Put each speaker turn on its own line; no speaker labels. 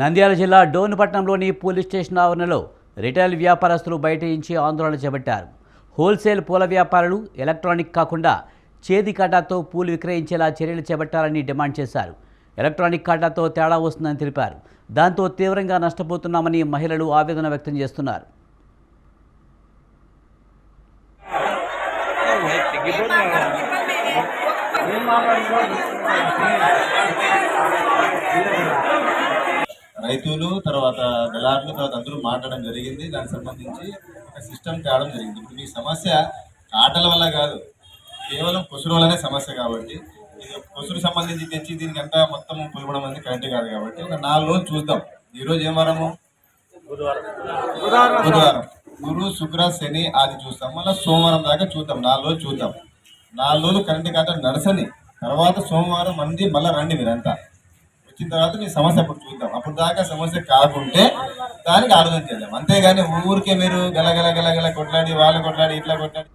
నంద్యాల జిల్లా డోన్పట్నంలోని police station ఆవరణలో రిటైల్ వ్యాపారస్తులు బయటించి ఆందోళన చేపట్టారు. హోల్సేల్ పూల వ్యాపారులు ఎలక్ట్రానిక్ కాకుండా చేతి కాటాతో పూలు విక్రయించేలా చర్యలు చేపట్టాలని డిమాండ్ చేశారు. ఎలక్ట్రానిక్ కాటాతో తేడా వస్తుందని తెలిపారు. దాంతో తీవ్రంగా నష్టపోతున్నామని మహిళలు ఆవేదన వ్యక్తం చేస్తున్నారు.
రైతులు తర్వాత దళారులు తర్వాత అందరూ మాట్లాడడం జరిగింది. దానికి సంబంధించి ఒక సిస్టమ్ తేవడం జరిగింది. ఇప్పుడు మీ సమస్య ఆటల వల్ల కాదు కేవలం కొసురు వల్లనే సమస్య కాబట్టి ఇది కొసురు సంబంధించి తెచ్చి దీనికి అంతా మొత్తం పులవడం అనేది కరెక్ట్ కాదు కాబట్టి ఒక నాలుగు రోజులు చూద్దాం. ఈ రోజు ఏం వారము? బుధవారం. గురు శుక్ర శని ఆది చూస్తాం. మళ్ళీ సోమవారం దాకా చూద్దాం. నాలుగు రోజులు చూద్దాం. నాలుగు రోజులు కరెంట్ కాక నడసని తర్వాత సోమవారం మంది మళ్ళీ రండి మీరంతా. వచ్చిన తర్వాత మీ సమస్య అప్పుడు చూద్దాం. అప్పుడు దాకా సమస్య కాకుంటే దానికి ఆలోచన చేద్దాం. అంతేగాని ఊరికే మీరు గల గల గల గల కొట్లాడి వాళ్ళు కొట్లాడి ఇట్లా కొట్లాడి